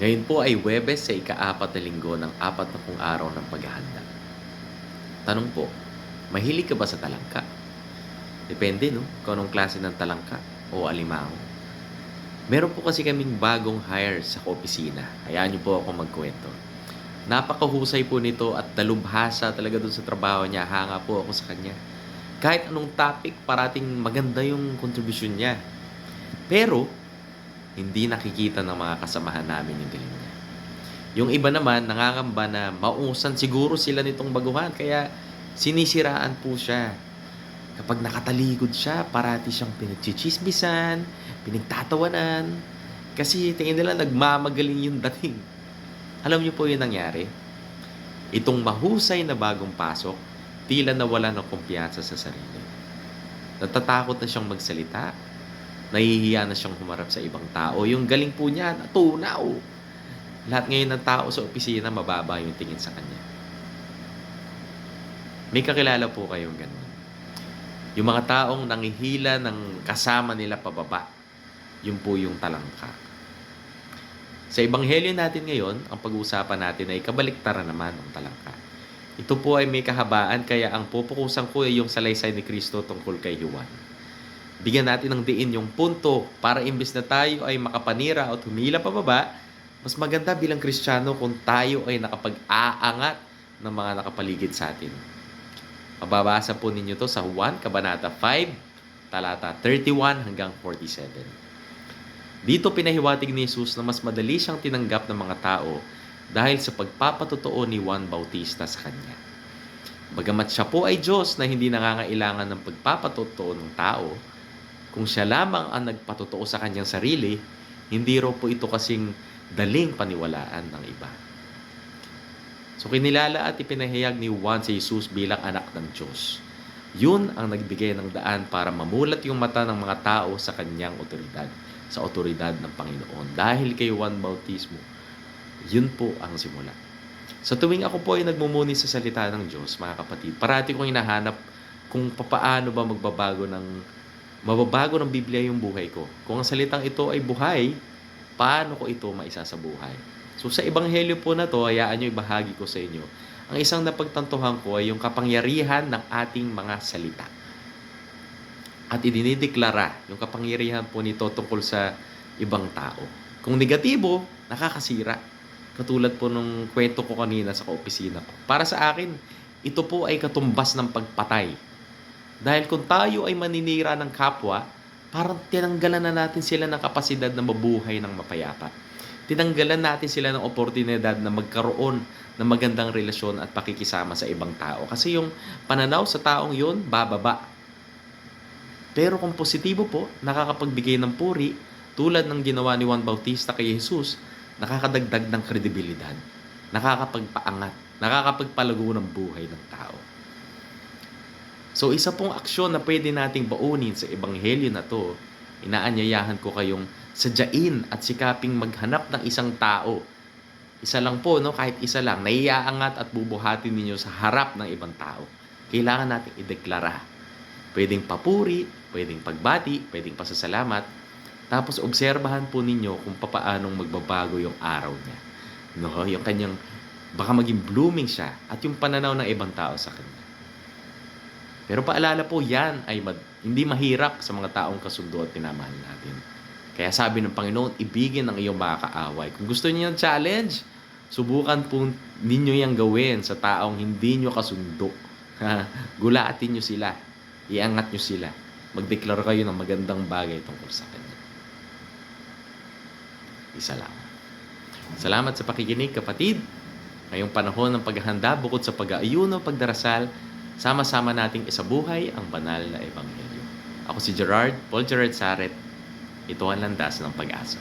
Ngayon po ay Webes sa ika-apat na linggo ng apat na pung araw ng paghahanda. Tanong po, mahilig ka ba sa talangka? Depende, no? Kung anong klase ng talangka o alimango. Meron po kasi kaming bagong hire sa opisina. Hayaan niyo po ako magkwento. Napakahusay po nito at dalubhasa talaga dun sa trabaho niya. Hanga po ako sa kanya. Kahit anong topic, parating maganda yung contribution niya. Pero, hindi nakikita ng mga kasamahan namin yung galing niya. Yung iba naman, nangangamba na mausan siguro sila nitong baguhan, kaya sinisiraan po siya. Kapag nakataligod siya, parati siyang pinagchichismisan, pinagtatawanan, kasi tingin nila nagmamagaling yung dating. Alam niyo po yung nangyari? Itong mahusay na bagong pasok, tila nawala ng kumpiyansa sa sarili. Natatakot na siyang magsalita, nahihiya na siyang humarap sa ibang tao. Yung galing po niya, natunaw. Lahat ngayon ng tao sa opisina, mababa yung tingin sa kanya. May kakilala po kayong ganun. Yung mga taong nangihila ng kasama nila pababa, yun po yung talangka. Sa ebanghelyo natin ngayon, ang pag-uusapan natin ay kabaliktaran naman ng talangka. Ito po ay may kahabaan kaya ang pupukusan ko ay yung salaysay ni Kristo tungkol kay Juan. Bigyan natin ng diin yung punto para imbes na tayo ay makapanira at humila pababa, mas maganda bilang Kristiyano kung tayo ay nakapag-aangat ng mga nakapaligid sa atin. Mababasa po ninyo to sa 1 Kabanata 5, talata 31 hanggang 47. Dito pinahiwatig ni Jesus na mas madali siyang tinanggap ng mga tao dahil sa pagpapatotoo ni Juan Bautista sa kanya. Bagamat siya po ay Diyos na hindi nangangailangan ng pagpapatotoo ng tao, kung siya lamang ang nagpatotoo sa kanyang sarili, hindi raw po ito kasing daling paniwalaan ng iba. So kinilala at ipinahayag ni Juan si Jesus bilang anak ng Diyos. Yun ang nagbigay ng daan para mamulat yung mata ng mga tao sa kanyang otoridad, sa otoridad ng Panginoon. Dahil kay Juan Bautismo, yun po ang simula. Sa tuwing ako po ay nagmumuni sa salita ng Diyos, mga kapatid, parati kong hinahanap kung papaano ba magbabago ng mababago ng Biblia yung buhay ko. Kung ang salitang ito ay buhay, paano ko ito maisa sa buhay? So sa ebanghelyo po na to, hayaan nyo ibahagi ko sa inyo. Ang isang napagtantuhan ko ay yung kapangyarihan ng ating mga salita. At idinideklara yung kapangyarihan po nito tungkol sa ibang tao. Kung negatibo, nakakasira. Katulad po nung kwento ko kanina sa opisina ko. Para sa akin, ito po ay katumbas ng pagpatay. Dahil kung tayo ay maninira ng kapwa, parang tinanggalan na natin sila ng kapasidad na mabuhay ng mapayapa. Tinanggalan natin sila ng oportunidad na magkaroon ng magandang relasyon at pakikisama sa ibang tao. Kasi yung pananaw sa taong yun, bababa. Pero kung positibo po, nakakapagbigay ng puri, tulad ng ginawa ni Juan Bautista kay Jesus, nakakadagdag ng kredibilidad, nakakapagpaangat, nakakapagpalago ng buhay ng tao. So isa pong aksyon na pwede nating baunin sa ebanghelyo na to, inaanyayahan ko kayong sadyain at sikaping maghanap ng isang tao. Isa lang po, no? kahit isa lang, naiaangat at bubuhatin ninyo sa harap ng ibang tao. Kailangan natin ideklara. Pwedeng papuri, pwedeng pagbati, pwedeng pasasalamat. Tapos obserbahan po ninyo kung papaanong magbabago yung araw niya. No, yung kanyang baka maging blooming siya at yung pananaw ng ibang tao sa kanya. Pero paalala po, yan ay mad- hindi mahirap sa mga taong kasundo at pinamahal natin. Kaya sabi ng Panginoon, ibigin ang iyong mga kaaway. Kung gusto niyo ng challenge, subukan po ninyo yang gawin sa taong hindi nyo kasundo. Gulaatin nyo sila. Iangat nyo sila. Magdeklara kayo ng magandang bagay tungkol sa Kanya. Isa lang. Salamat sa pakikinig, kapatid. Ngayong panahon ng paghahanda, bukod sa pag-aayuno, pagdarasal, sama-sama nating isabuhay ang banal na ebanghelyo. Ako si Gerard, Paul Gerard Saret. Ito ang landas ng pag-asa.